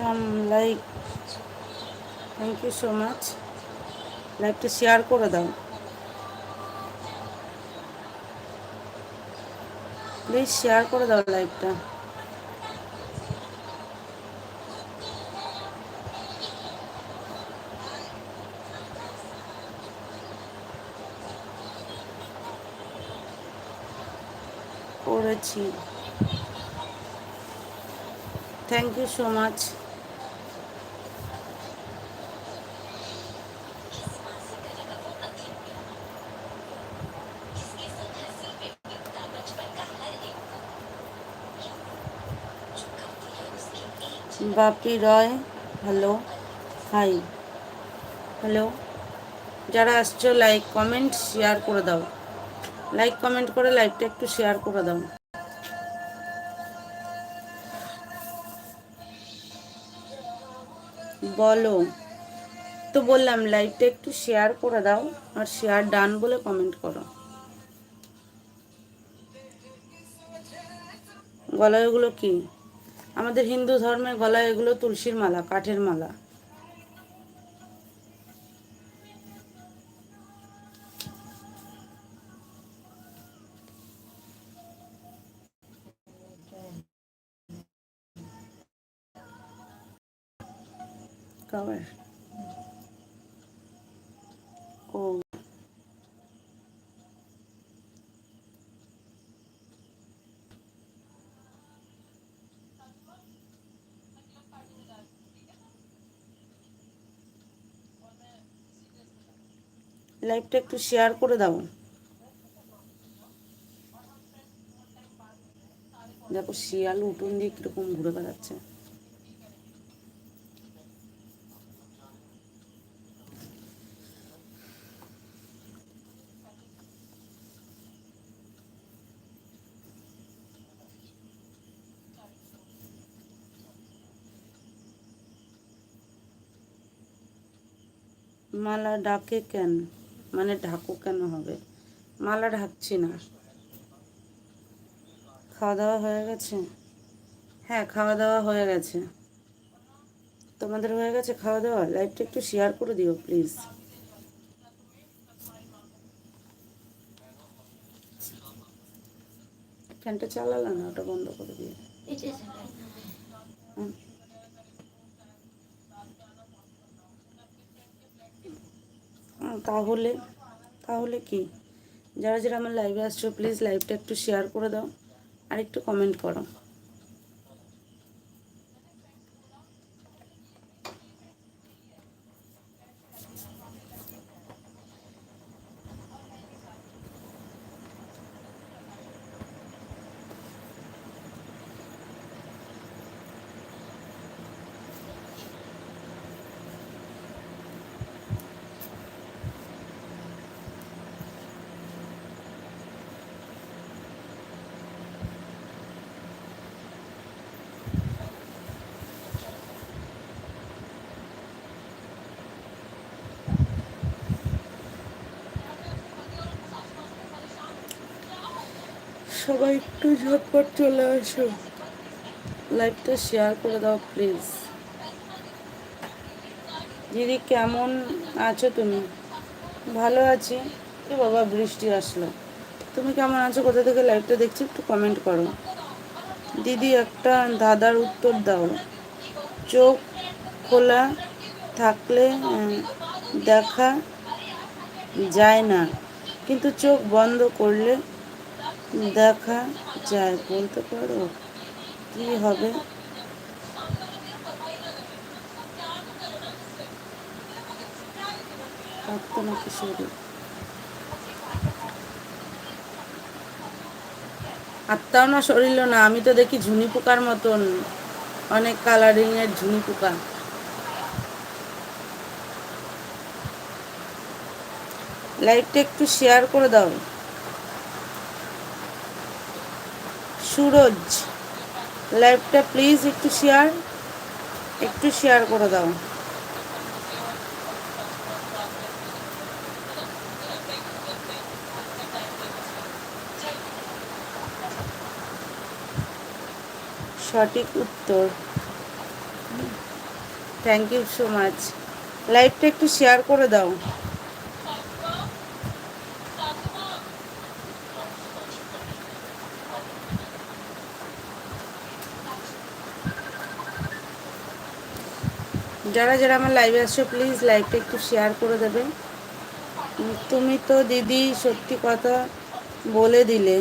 Some like thank you so much লাইভটা share করে দাও। প্লিজ শেয়ার করে দাও লাইভটা করেছি। Thank you so much Bapi Roy. Hello, hi. Hello, যারা আসছো, লাইক, কমেন্ট, শেয়ার করে দাও। লাইক, কমেন্ট করে লাইভটা একটু শেয়ার করে দাও। বলো, তো বললাম, লাইভটা একটু শেয়ার করে দাও আর শেয়ার ডান বলে কমেন্ট করো। গলায় এগুলো কি? আমাদের হিন্দু ধর্মের গলায় এগুলো তুলসীর মালা কাঠের মালা cover. লাইভটা একটু শেয়ার করে দাও। দেখো শিয়াল উঠোন দিয়ে কীরকম ঘুরে বেড়াচ্ছে। মালা ডাকে কেন? মানে ঢাকো কেন হবে? মালা ঢাকছি না। খাওয়া দাওয়া হয়ে গেছে? হ্যাঁ খাওয়া দাওয়া হয়ে গেছে। তোমাদের হয়ে গেছে খাওয়া দাওয়া লাইভটা একটু শেয়ার করে দিও প্লিজ ফ্যানটা চালালাম না ওটা বন্ধ করে দিয়ে তাহলে তাহলে কি? যারা যারা আমার লাইভে আসছো প্লিজ লাইভটা একটু শেয়ার করে দাও আর একটু কমেন্ট করো সবাই একটু ঝটপট চলে আসো। লাইভটা শেয়ার করে দাও প্লিজ দিদি, কেমন আছো তুমি? ভালো আছি। এ বাবা, বৃষ্টি আসলো। তুমি কেমন আছো? কোথা থেকে লাইভটা দেখছি, একটু কমেন্ট করো। দিদি, একটা দাদার উত্তর দাও। চোখ খোলা থাকলে দেখা যায় না। কিন্তু চোখ বন্ধ করলে দেখা যায় বলতে পারো। কি হবে? আত্মাও না শরীরও না, আমি তো দেখি ঝুনি পোকার মতন। অনেক কালারিং এর ঝুনি পোকা। লাইভটা একটু শেয়ার করে দাও। সুরজ লাইভটা প্লিজ একটু শেয়ার একটু শেয়ার করে দাও। সঠিক উত্তর। থ্যাংক ইউ সো মাচ লাইভটা একটু শেয়ার করে দাও। যারা যারা আমার লাইভে আসছো প্লিজ লাইভটা একটু শেয়ার করে দেবে। তুমি তো দিদি, সত্যি কথা বলে দিলে।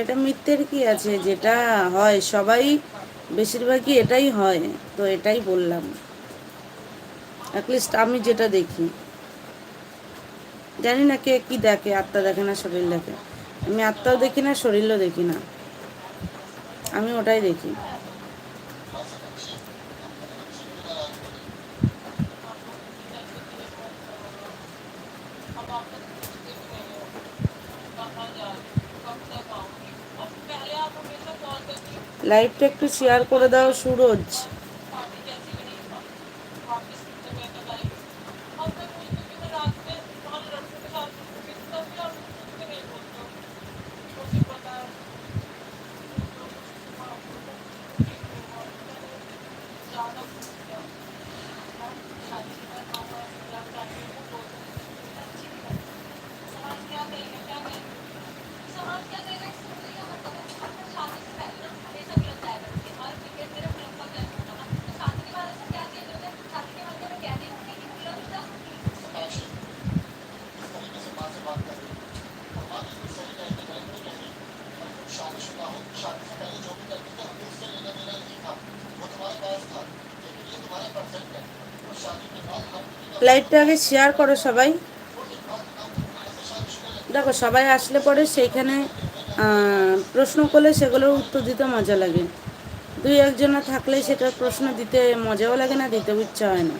এটা মিথ্যের কি আছে? যেটা হয়, সবাই বেশিরভাগই এটাই হয়, তো এটাই বললাম। অ্যাটলিস্ট আমি যেটা দেখি। জানি না কে কি দেখে, আত্মা দেখে না শরীর দেখে। আমি আত্মাও দেখি না, শরীরও দেখি না। আমি ওটাই দেখি। লাইভটা একটু শেয়ার করে দাও সুরজ। লাইভটা আগে শেয়ার করো সবাই। দেখো, সবাই আসলে পরে সেইখানে প্রশ্ন করলে সেগুলোর উত্তর দিতে মজা লাগে। দুই একজনা থাকলে সেটার প্রশ্ন দিতে মজাও লাগে না দিতেও ইচ্ছা হয় না।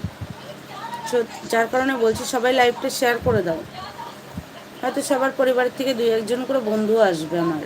যার কারণে বলছি সবাই লাইভটা শেয়ার করে দাও। হয়তো সবার পরিবার থেকে দুই একজন করে বন্ধু আসবে আমার।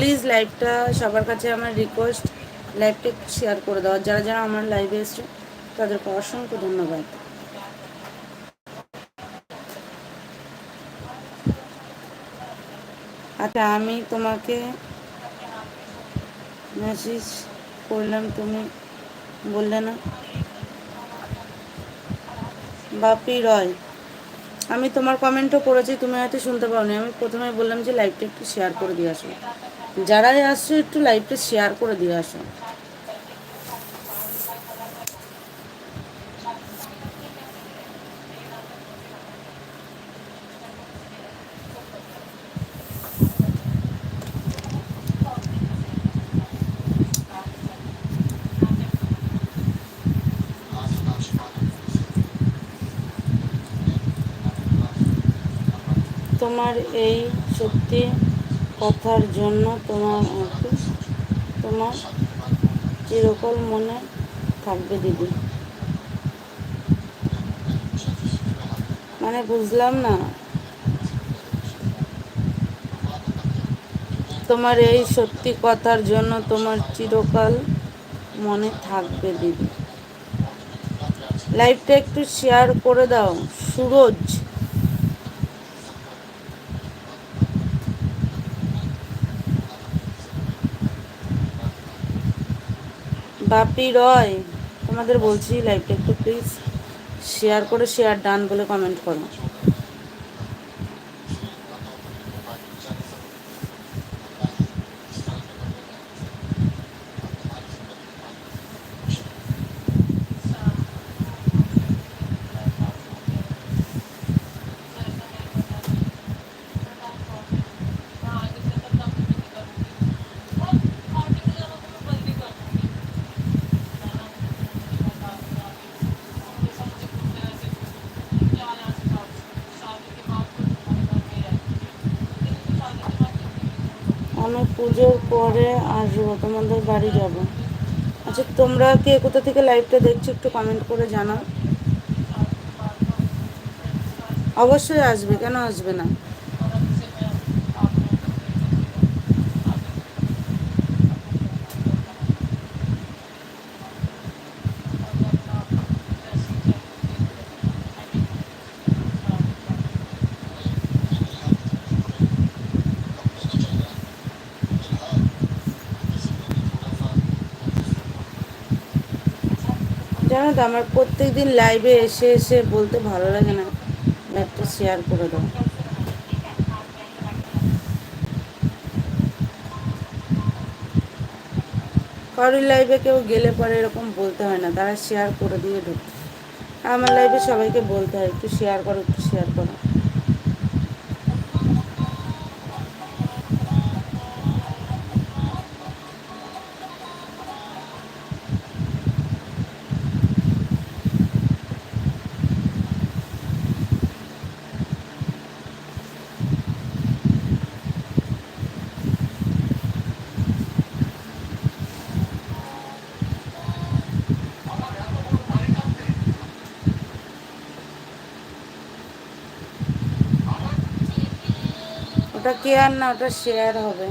প্লিজ লাইভটা সবার কাছে আমার রিকোয়েস্ট লাইভটা শেয়ার করে দেওয়া যারা যারা আমার লাইভে এসছে তাদেরকে অসংখ্য ধন্যবাদ। আচ্ছা আমি তোমাকে মেসেজ করলাম, তুমি বললে না? বাপি রয়, আমি তোমার কমেন্টও করেছি, তুমি হয়তো শুনতে পাওনি। আমি প্রথমে বললাম যে লাইভটা একটু শেয়ার করে দিয়ে আসো যারাই আসছো একটু লাইভটা শেয়ার করে দিয়ে আসো। তোমার এই সত্যি কথার জন্য তোমার তোমার চিরকাল মনে থাকবে দিদি। মানে বুঝলাম না। তোমার এই সত্যি কথার জন্য তোমার চিরকাল মনে থাকবে দিদি। লাইভটা একটু শেয়ার করে দাও। সুরজ বাপি রয় তোমাদের বলছি লাইভটা একটু প্লিজ শেয়ার করে শেয়ার ডান বলে কমেন্ট করো। আসব, তোমাদের বাড়ি যাব। আচ্ছা তোমরা কে কোথা থেকে লাইভটা দেখছ একটু কমেন্ট করে জানাও। অবশ্যই আসবে, কেন আসবে না? জানো তো, আমার প্রত্যেক দিন লাইভে এসে এসে বলতে ভালো লাগে না। লাইভটা শেয়ার করে দাও। কারোর লাইভে কেউ গেলে পরে এরকম বলতে হয় না, তারা শেয়ার করে দিয়ে ঢুকতে আমার লাইভে সবাইকে বলতে হয়, একটু শেয়ার করো, একটু শেয়ার করো। ওটা কে আর না ওটা শেয়ার হবে।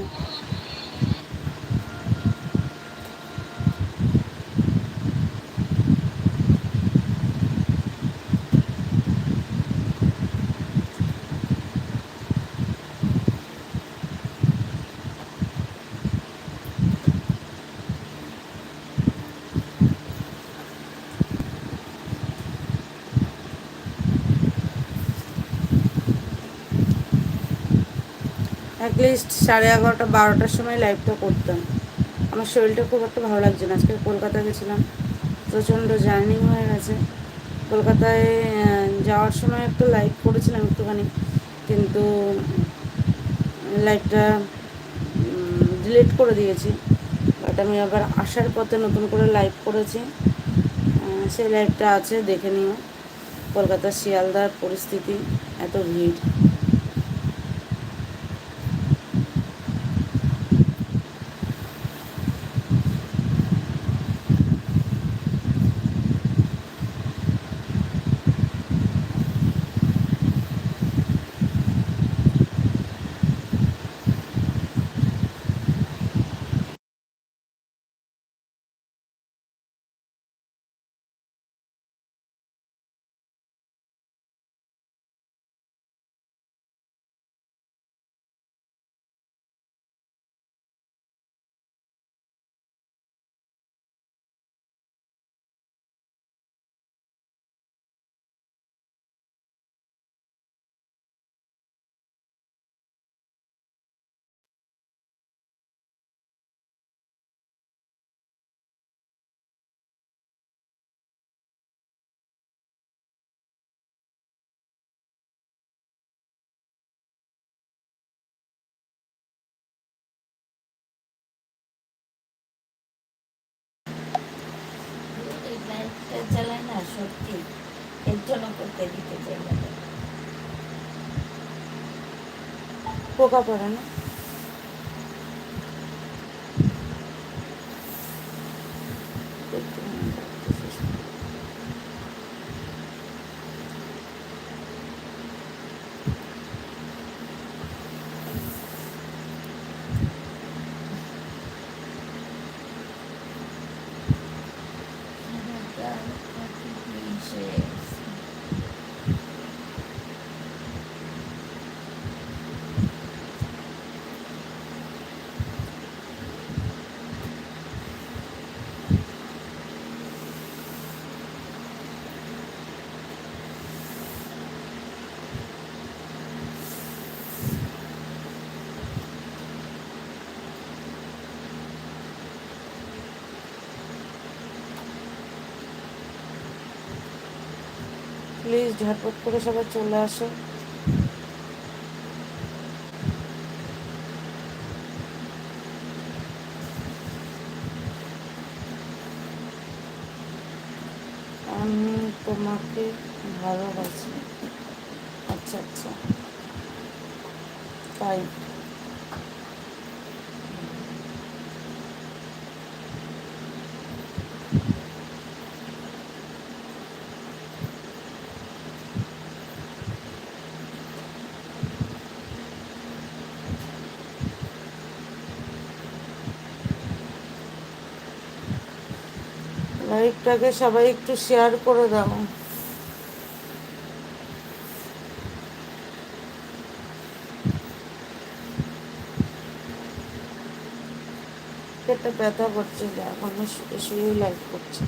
অ্যাটলিস্ট সাড়ে এগারোটা, বারোটার সময় লাইভটা করতাম। আমার শরীরটা খুব একটা ভালো লাগছে না। আজকে কলকাতা গেছিলাম, প্রচণ্ড জার্নি হয়ে গেছে। কলকাতায় যাওয়ার সময় একটু লাইভ করেছিলাম একটুখানি, কিন্তু লাইভটা ডিলিট করে দিয়েছি। বাট আমি আবার আসার পথে নতুন করে লাইভ করেছি। সেই লাইভটা আছে, দেখে নিও। কলকাতার শিয়ালদার পরিস্থিতি, এত ভিড়। সত্যি এর জন্য করতে দিতে চাই না পোকা পড়ে প্লিজ ঝটপট করে সবাই চলে আসো। আমি তোমাকে ভালোবাসি। আচ্ছা আচ্ছা। তাই লাইভটাকে সবাই একটু শেয়ার করে দাও। পেটটা ব্যথা করছে এখন শুয়ে শুয়ে লাইভ করছে।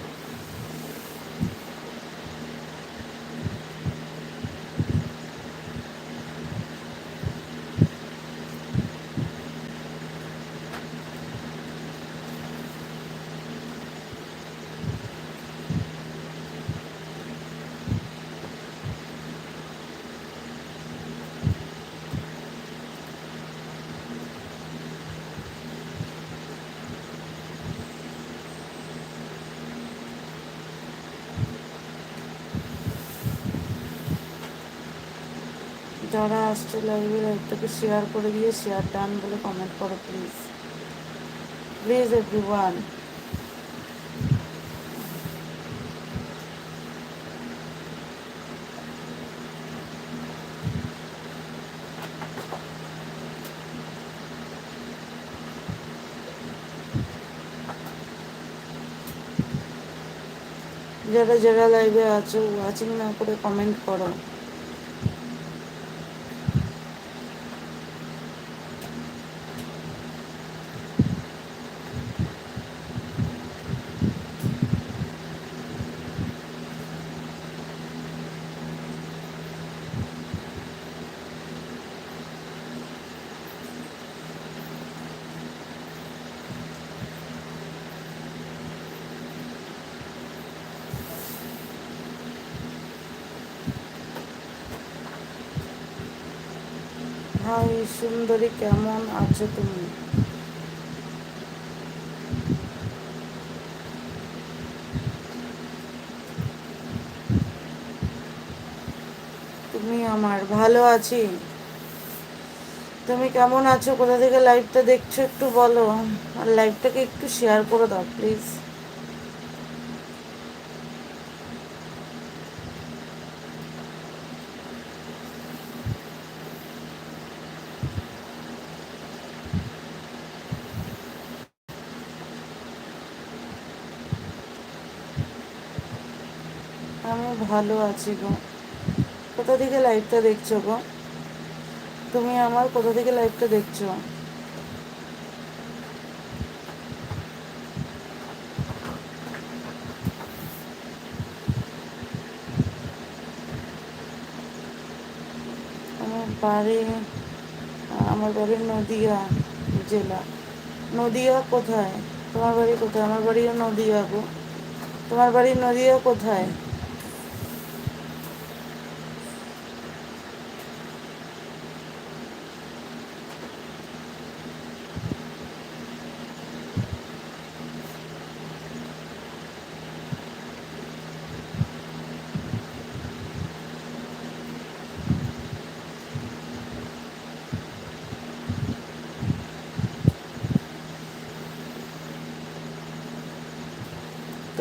যারা আসছে লাইভে লাইভটাকে শেয়ার করে দিয়ে শেয়ার ডান বলে কমেন্ট করো প্লিজ প্লিজ এভরি ওয়ান যারা যারা লাইভে আছো ওয়াচিং না করে কমেন্ট করো। হাই সুন্দরী, কেমন আছো তুমি? তুমি আমার ভালো আছি। তুমি কেমন আছো? কোথা থেকে লাইভটা দেখছ একটু বলো। আর লাইভটাকে একটু শেয়ার করে দাও প্লিজ আমি ভালো আছি গো। কোথা থেকে লাইভটা দেখছ গো? তুমি আমার কোথা থেকে লাইভটা দেখছ? আমার বাড়ি আমার বাড়ি নদিয়া জেলা। নদিয়া কোথায়? তোমার বাড়ি কোথায়? আমার বাড়িও নদিয়া গো। তোমার বাড়ি নদিয়া কোথায়?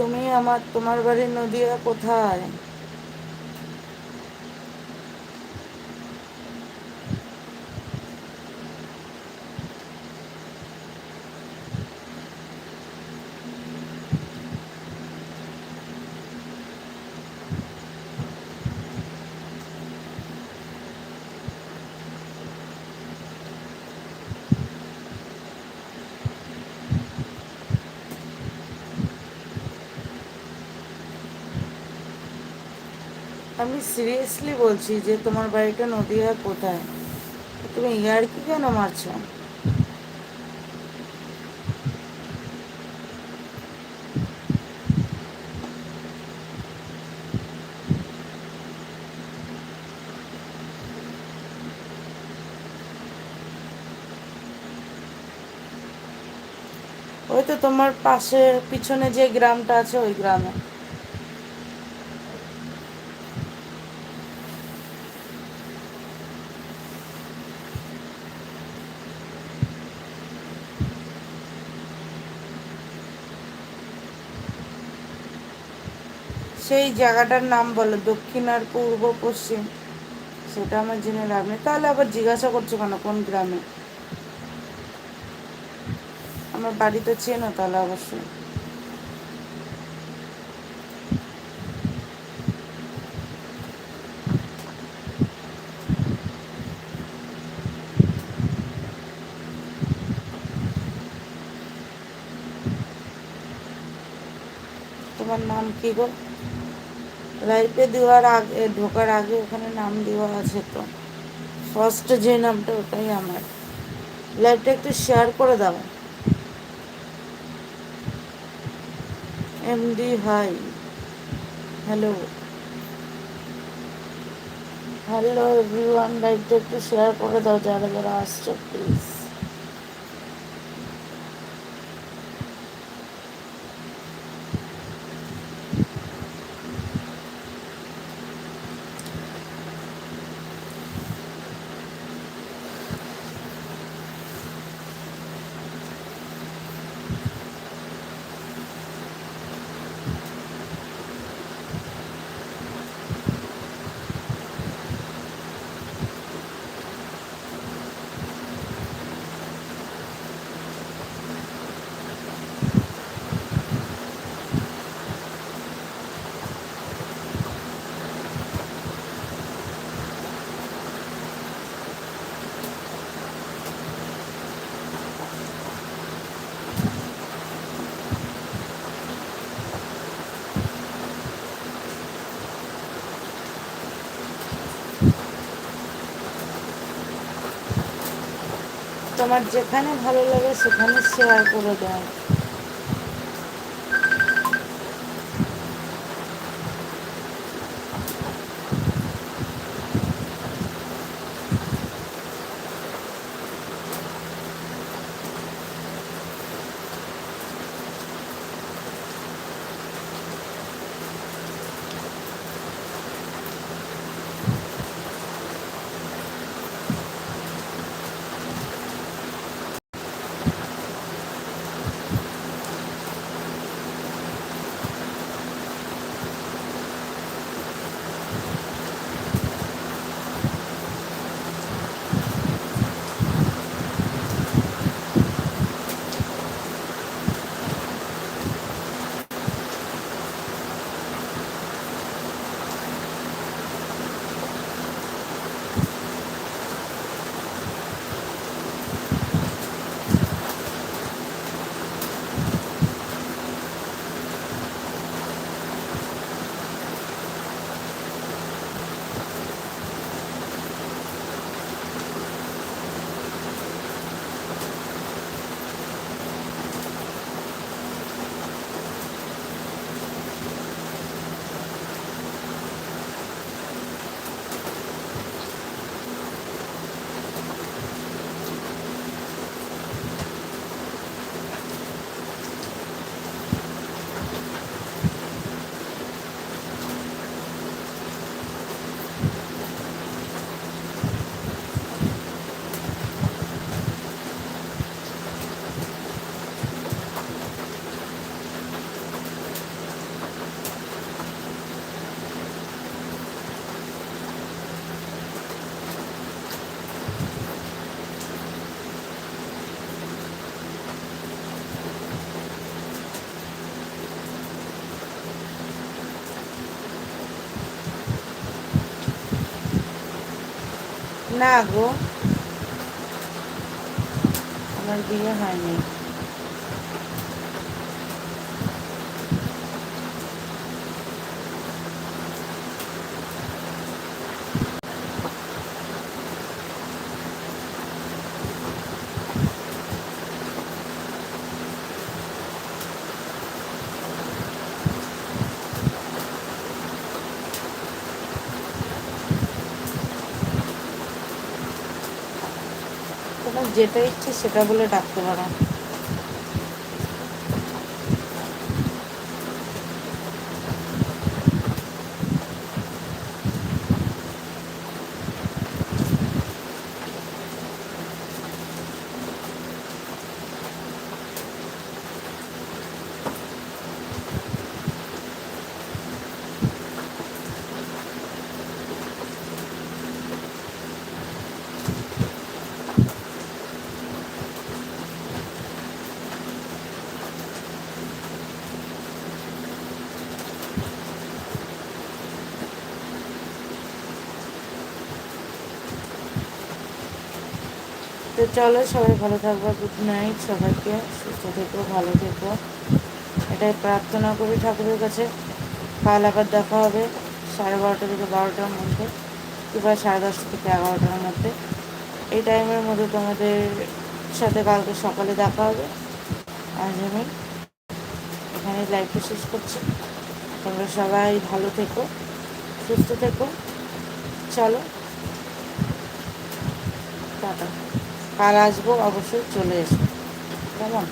তুমি আমার তোমার বাড়ি নদীয়া কোথায়? সিরিয়াসলি বলছি যে তোমার বাড়িটা নদিয়া কোথায়? তুমি ইয়ার কি কেন মারছো? ওই তো তোমার পাশে পিছনে যে গ্রামটা আছে, ওই গ্রামে। সেই জায়গাটার নাম বলো, দক্ষিণ আর পূর্ব পশ্চিম, সেটা আমার জেনে লাভ নেই। তাহলে আবার জিজ্ঞাসা করছ কেন, কোন গ্রামে? আমার বাড়ি তো চেনো তাহলে অবশ্যই। তোমার নাম কি গো? লাইফে দেওয়ার আগে, ঢোকার আগে ওখানে নাম দেওয়া আছে তো। ফার্স্ট যে নামটা ওটাই আমার। লাইভটা একটু শেয়ার করে দাও। MD hi hello hello everyone লাইভটা একটু শেয়ার করে দাও যারা যারা আসছো প্লিজ তোমার যেখানে ভালো লাগে সেখানে শেয়ার করে দাও না গো আমার বিয়ে হয়নি। যেটা ইচ্ছে সেটা বলে ডাকতে পারো তো চলো, সবাই ভালো থাকব গুড নাইট সবাইকে সুস্থ থেকো, ভালো থেকো। এটাই প্রার্থনা করি ঠাকুরের কাছে। কাল আবার দেখা হবে সাড়ে বারোটা থেকে বারোটার মধ্যে, কিংবা সাড়ে দশটা থেকে এগারোটার মধ্যে। এই টাইমের মধ্যে তোমাদের সাথে কালকে সকালে দেখা হবে। আজ আমি এখানে লাইভটা শেষ করছি। তোমরা সবাই ভালো থেকো, সুস্থ থেকো। চলো, টাটা। কাল আসব অবশ্যই চলে এসো। কেমন?